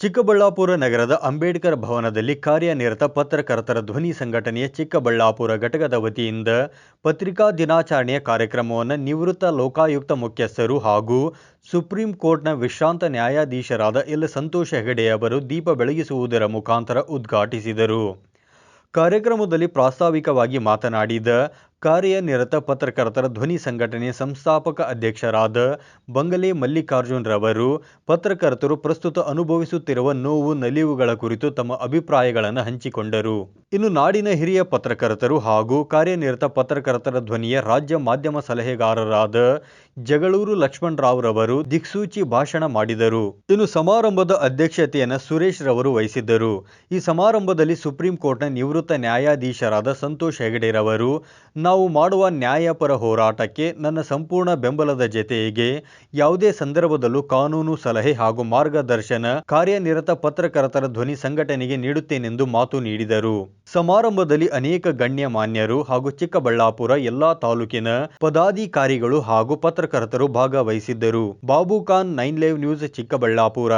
ಚಿಕ್ಕಬಳ್ಳಾಪುರ ನಗರದ ಅಂಬೇಡ್ಕರ್ ಭವನದಲ್ಲಿ ಕಾರ್ಯನಿರತ ಪತ್ರಕರ್ತರ ಧ್ವನಿ ಸಂಘಟನೆಯ ಚಿಕ್ಕಬಳ್ಳಾಪುರ ಘಟಕದ ವತಿಯಿಂದ ಪತ್ರಿಕಾ ದಿನಾಚರಣೆಯ ಕಾರ್ಯಕ್ರಮವನ್ನು ನಿವೃತ್ತ ಲೋಕಾಯುಕ್ತ ಮುಖ್ಯಸ್ಥರು ಹಾಗೂ ಸುಪ್ರೀಂ ಕೋರ್ಟ್ನ ವಿಶ್ರಾಂತ ನ್ಯಾಯಾಧೀಶರಾದ ಎಲ್ ಸಂತೋಷ್ ಹೆಗಡೆ ಅವರು ದೀಪ ಬೆಳಗಿಸುವುದರ ಮುಖಾಂತರ ಉದ್ಘಾಟಿಸಿದರು. ಕಾರ್ಯಕ್ರಮದಲ್ಲಿ ಪ್ರಾಸ್ತಾವಿಕವಾಗಿ ಮಾತನಾಡಿದ ಕಾರ್ಯನಿರತ ಪತ್ರಕರ್ತರ ಧ್ವನಿ ಸಂಘಟನೆ ಸಂಸ್ಥಾಪಕ ಅಧ್ಯಕ್ಷರಾದ ಬಂಗಲೆ ಮಲ್ಲಿಕಾರ್ಜುನ್ ರವರು, ಪತ್ರಕರ್ತರು ಪ್ರಸ್ತುತ ಅನುಭವಿಸುತ್ತಿರುವ ನೋವು, ನಲಿವುಗಳ ಕುರಿತು ತಮ್ಮ ಅಭಿಪ್ರಾಯಗಳನ್ನು ಹಂಚಿಕೊಂಡರು. ಇನ್ನು ನಾಡಿನ ಹಿರಿಯ ಪತ್ರಕರ್ತರು ಹಾಗೂ ಕಾರ್ಯನಿರತ ಪತ್ರಕರ್ತರ ಧ್ವನಿಯ ರಾಜ್ಯ ಮಾಧ್ಯಮ ಸಲಹೆಗಾರರಾದ ಜಗಳೂರು ಲಕ್ಷ್ಮಣ್ ರಾವ್ ರವರು ದಿಕ್ಸೂಚಿ ಭಾಷಣ ಮಾಡಿದರು. ಇನ್ನು ಸಮಾರಂಭದ ಅಧ್ಯಕ್ಷತೆಯನ್ನು ಸುರೇಶ್ ರವರು ವಹಿಸಿದ್ದರು. ಈ ಸಮಾರಂಭದಲ್ಲಿ ಸುಪ್ರೀಂ ಕೋರ್ಟ್ನ ನಿವೃತ್ತ ನ್ಯಾಯಾಧೀಶರಾದ ಸಂತೋಷ್ ಹೆಗಡೆ ರವರು ನಾವು ಮಾಡುವ ನ್ಯಾಯಪರ ಹೋರಾಟಕ್ಕೆ ನನ್ನ ಸಂಪೂರ್ಣ ಬೆಂಬಲದ ಜತೆಗೆ ಯಾವುದೇ ಸಂದರ್ಭದಲ್ಲೂ ಕಾನೂನು ಸಲಹೆ ಹಾಗೂ ಮಾರ್ಗದರ್ಶನ ಕಾರ್ಯನಿರತ ಪತ್ರಕರ್ತರ ಧ್ವನಿ ಸಂಘಟನೆಗೆ ನೀಡುತ್ತೇನೆಂದು ಮಾತು ನೀಡಿದರು. ಸಮಾರಂಭದಲ್ಲಿ ಅನೇಕ ಗಣ್ಯಮಾನ್ಯರು ಹಾಗೂ ಚಿಕ್ಕಬಳ್ಳಾಪುರ ಎಲ್ಲಾ ತಾಲೂಕಿನ ಪದಾಧಿಕಾರಿಗಳು ಹಾಗೂ ಪತ್ರಕರ್ತರು ಭಾಗವಹಿಸಿದ್ದರು. Babu Khan nine live news Chikkaballapur.